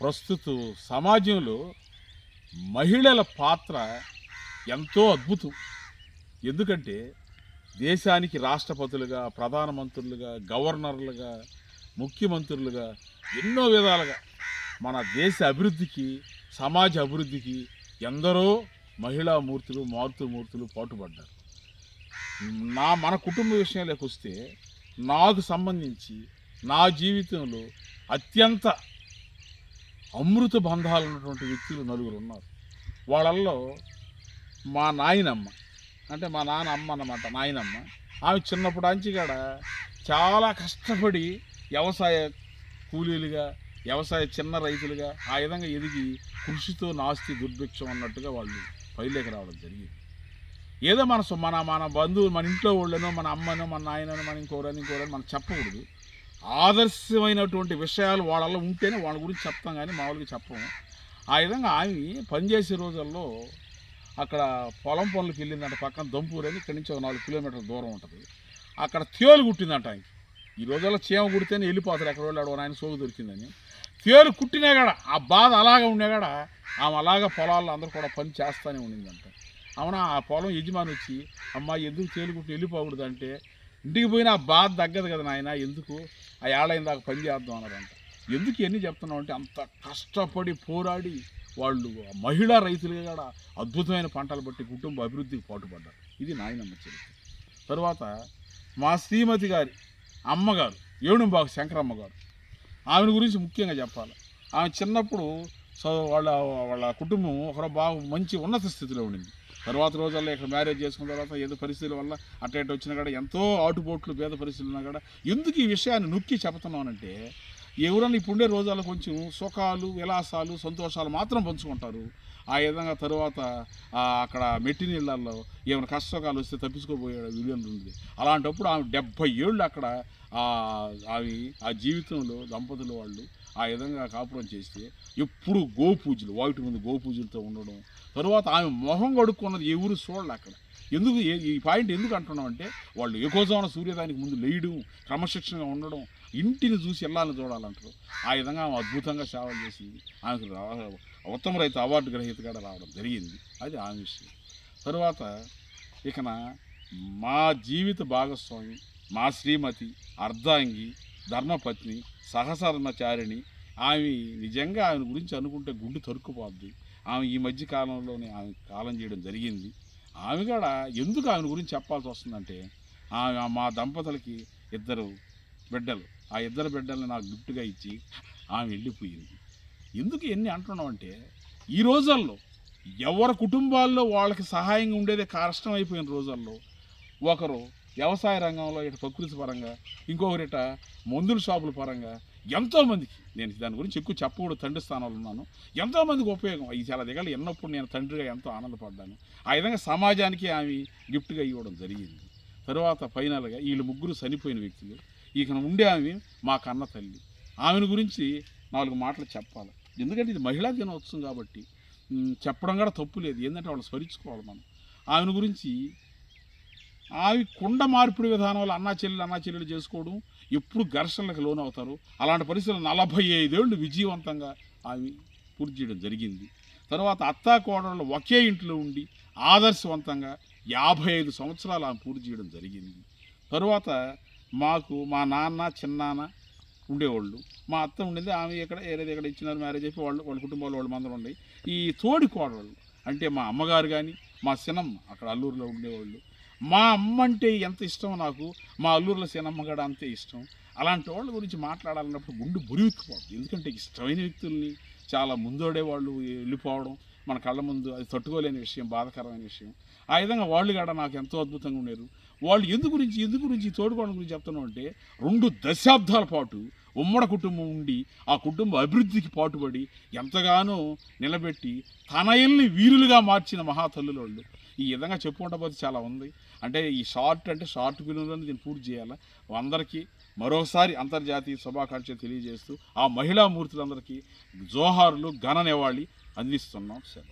ప్రస్తుత సమాజంలో మహిళల పాత్ర ఎంతో అద్భుతం. ఎందుకంటే దేశానికి రాష్ట్రపతులుగా ప్రధానమంత్రులుగా గవర్నర్లుగా ముఖ్యమంత్రులుగా ఎన్నో విధాలుగా మన దేశ అభివృద్ధికి సమాజ అభివృద్ధికి ఎందరో మహిళామూర్తులు మారుతుమూర్తులు పాటుపడ్డారు. నా మన కుటుంబ విషయంలోకి వస్తే నాకు సంబంధించి నా జీవితంలో అత్యంత అమృత బంధాలు ఉన్నటువంటి వ్యక్తులు నలుగురు ఉన్నారు. వాళ్ళల్లో మా నాయనమ్మ అంటే మా నాన్న అమ్మ అన్నమాట నాయనమ్మ. ఆమె చిన్నప్పుడు అంచికాడ చాలా కష్టపడి వ్యవసాయ కూలీలుగా వ్యవసాయ చిన్న రైతులుగా ఆ విధంగా ఎదిగి కృషితో నాస్తి దుర్భిక్షం అన్నట్టుగా వాళ్ళు పైలోకి రావడం జరిగింది. ఏదో మన మన మన బంధువులు మన ఇంట్లో వాళ్ళనో మన అమ్మనో మన నాయననో మన ఇంకోరని ఇంకోరని మనం చెప్పకూడదు. ఆదర్శమైనటువంటి విషయాలు వాళ్ళలో ఉంటేనే వాళ్ళ గురించి చెప్తాం కానీ మామూలుగా చెప్పము. ఆ విధంగా ఆమె పనిచేసే రోజుల్లో అక్కడ పొలం పనులకు వెళ్ళిందంట పక్కన దంపూరు అని ఇక్కడి నుంచి ఒక నాలుగు కిలోమీటర్ల దూరం ఉంటుంది. అక్కడ తేలు కుట్టిందంట ఆయనకి ఈ రోజుల్లో చీమ కుడితేనే వెళ్ళిపోతారు ఎక్కడ వెళ్ళాడు ఆయన సోగు దొరికిందని. తేలు కుట్టినా కూడా ఆ బాధ అలాగా ఉన్నా కూడా ఆమె అలాగా పొలాల్లో అందరూ కూడా పని చేస్తూనే ఉండిందంట. అవునా ఆ పొలం యజమాని వచ్చి అమ్మా ఎందుకు తేలు కుట్టి వెళ్ళిపోకూడదు అంటే ఇంటికి పోయినా ఆ బాధ తగ్గదు కదా నాయన ఎందుకు? ఆ ఏళ్ళైన దాకా పని చేద్దాం అన్నారంట ఎందుకు ఎన్ని చెప్తున్నావు అంటే అంత కష్టపడి పోరాడి వాళ్ళు మహిళా రైతులుగా కూడా అద్భుతమైన పంటలు బట్టి కుటుంబ అభివృద్ధికి పాటుపడ్డారు. ఇది నాయనమ్మ చరిత్ర. తర్వాత మా శ్రీమతి గారి అమ్మగారు ఏణుంబాగు శంకరమ్మ గారు. ఆమెను గురించి ముఖ్యంగా చెప్పాలి. ఆమె చిన్నప్పుడు సో వాళ్ళ వాళ్ళ కుటుంబం ఒక బాగా మంచి ఉన్నత స్థితిలో ఉండింది. తర్వాత రోజుల్లో ఇక్కడ మ్యారేజ్ చేసుకున్న తర్వాత ఏదో పరిస్థితుల వల్ల అట్ట ఇటు వచ్చినా కూడా ఎంతో ఆటుపోట్లు పేద పరిస్థితులు ఉన్నా కూడా ఎందుకు ఈ విషయాన్ని నొక్కి చెబుతున్నానంటే ఎవరన్నా ఇప్పుడుండే రోజుల్లో కొంచెం సుఖాలు విలాసాలు సంతోషాలు మాత్రం పంచుకుంటారు. ఆ విధంగా తరువాత అక్కడ మెట్టి నీళ్ళల్లో ఏమైనా కష్టసుఖాలు వస్తే తప్పించుకోబోయే విలువ ఉంది? అలాంటప్పుడు ఆమె డెబ్భై ఏళ్ళు అక్కడ అవి ఆ జీవితంలో దంపతులు వాళ్ళు ఆ విధంగా కాపురం చేస్తే ఎప్పుడు గోపూజలు వాటి ముందు గోపూజలతో ఉండడం. తరువాత ఆమె మొహం కడుక్కున్నది ఎవరు చూడాలి అక్కడ. ఎందుకు ఈ పాయింట్ ఎందుకు అంటున్నాం అంటే వాళ్ళు ఏకోజాన సూర్యోదయానికి ముందు లేయడం క్రమశిక్షణగా ఉండడం ఇంటిని చూసి వెళ్ళాలని చూడాలంటారు. ఆ విధంగా ఆమె అద్భుతంగా సేవలు చేసింది. ఆమెకు రా- ఉత్తమ రైతు అవార్డు గ్రహీత కూడా రావడం జరిగింది. అది ఆమె విషయం. తరువాత ఇకన మా జీవిత భాగస్వామి మా శ్రీమతి అర్ధాంగి ధర్మపత్ని సహసర్మచారిణి ఆమె నిజంగా ఆమె గురించి అనుకుంటే గుండు తరుక్కుపోద్ది. ఆమె ఈ మధ్య కాలంలోనే ఆమె కాలం చేయడం జరిగింది. ఆమె కూడా ఎందుకు ఆమె గురించి చెప్పాల్సి వస్తుందంటే ఆమె మా దంపతులకి ఇద్దరు బిడ్డలు. ఆ ఇద్దరు బిడ్డల్ని నాకు గిఫ్ట్గా ఇచ్చి ఆమె వెళ్ళిపోయింది. ఎందుకు ఎన్ని అంటున్నామంటే ఈ రోజుల్లో ఎవరి కుటుంబాల్లో వాళ్ళకి సహాయంగా ఉండేదే కష్టం అయిపోయిన రోజుల్లో ఒకరు వ్యవసాయ రంగంలో ఇటు ప్రకృతి పరంగా ఇంకొకరిట మందుల షాపుల పరంగా ఎంతోమందికి నేను దాని గురించి ఎక్కువ చెప్పకూడదు తండ్రి స్థానంలో ఉన్నాను. ఎంతోమందికి ఉపయోగం. ఈ చాలా దిగాలు ఎన్నప్పుడు నేను తండ్రిగా ఎంతో ఆనందపడ్డాను. ఆ విధంగా సమాజానికి ఆమె గిఫ్ట్గా ఇవ్వడం జరిగింది. తరువాత ఫైనల్గా వీళ్ళు ముగ్గురు చనిపోయిన వ్యక్తులు. ఇక ఉండే ఆమె మా కన్న తల్లి. ఆమెను గురించి నాలుగు మాటలు చెప్పాలి. ఎందుకంటే ఇది మహిళా దినోత్సవం కాబట్టి చెప్పడం కూడా తప్పు లేదు. ఏంటంటే వాళ్ళు స్మరించుకోవాలి మనం. ఆమెను గురించి అవి కుండ మార్పిడి విధానం వల్ల అన్నా చెల్లెలు అన్నా చెల్లెలు చేసుకోవడం ఎప్పుడు ఘర్షణలకు లోనవుతారు. అలాంటి పరిస్థితులు నలభై ఐదేళ్ళు విజయవంతంగా ఆమె పూర్తి చేయడం జరిగింది. తర్వాత అత్తా కోడళ్ళు ఒకే ఇంట్లో ఉండి ఆదర్శవంతంగా యాభై ఐదు సంవత్సరాలు ఆమె పూర్తి చేయడం జరిగింది. తరువాత మాకు మా నాన్న చిన్నాన్న ఉండేవాళ్ళు. మా అత్త ఉండేది ఆమె ఇక్కడ ఏదైతే ఇక్కడ ఇచ్చినారు మ్యారేజ్ అయిపోయి వాళ్ళు వాళ్ళ కుటుంబాలు వాళ్ళు మందరం ఉండే ఈ తోడి కోడళ్ళు అంటే మా అమ్మగారు కానీ మా సినమ్మ అక్కడ అల్లూరులో ఉండేవాళ్ళు. మా అమ్మ అంటే ఎంత ఇష్టం నాకు మా అల్లూరుల సీనమ్మగాడు అంతే ఇష్టం. అలాంటి వాళ్ళ గురించి మాట్లాడాలన్నప్పుడు గుండు బురివిక్కిపోతుంది ఎందుకంటే ఇష్టమైన వ్యక్తుల్ని చాలా ముందోడే వాళ్ళు వెళ్ళిపోవడం మన కళ్ళ ముందు అది తట్టుకోలేని విషయం బాధకరమైన విషయం. ఆ విధంగా వాళ్ళు కూడా నాకు ఎంతో అద్భుతంగా ఉన్నారు వాళ్ళు ఎందు గురించి ఎందు గురించి తోడుకోవడం గురించి చెప్తున్నాం అంటే రెండు దశాబ్దాల పాటు ఉమ్మడి కుటుంబం ఉండి ఆ కుటుంబ అభివృద్ధికి పాటుపడి ఎంతగానో నిలబెట్టి తనయల్ని వీరులుగా మార్చిన మహాతల్లులు వాళ్ళు. ఈ విధంగా చెప్పుకుంటా పోతే చాలా ఉంది. అంటే ఈ షార్ట్ అంటే షార్ట్ ఫిలింలోనే దీన్ని పూర్తి చేయాలి? అందరికీ మరోసారి అంతర్జాతీయ శుభాకాంక్షలు తెలియజేస్తూ ఆ మహిళా మూర్తులందరికీ జోహార్లు ఘన నివాళి అందిస్తున్నాం సరే.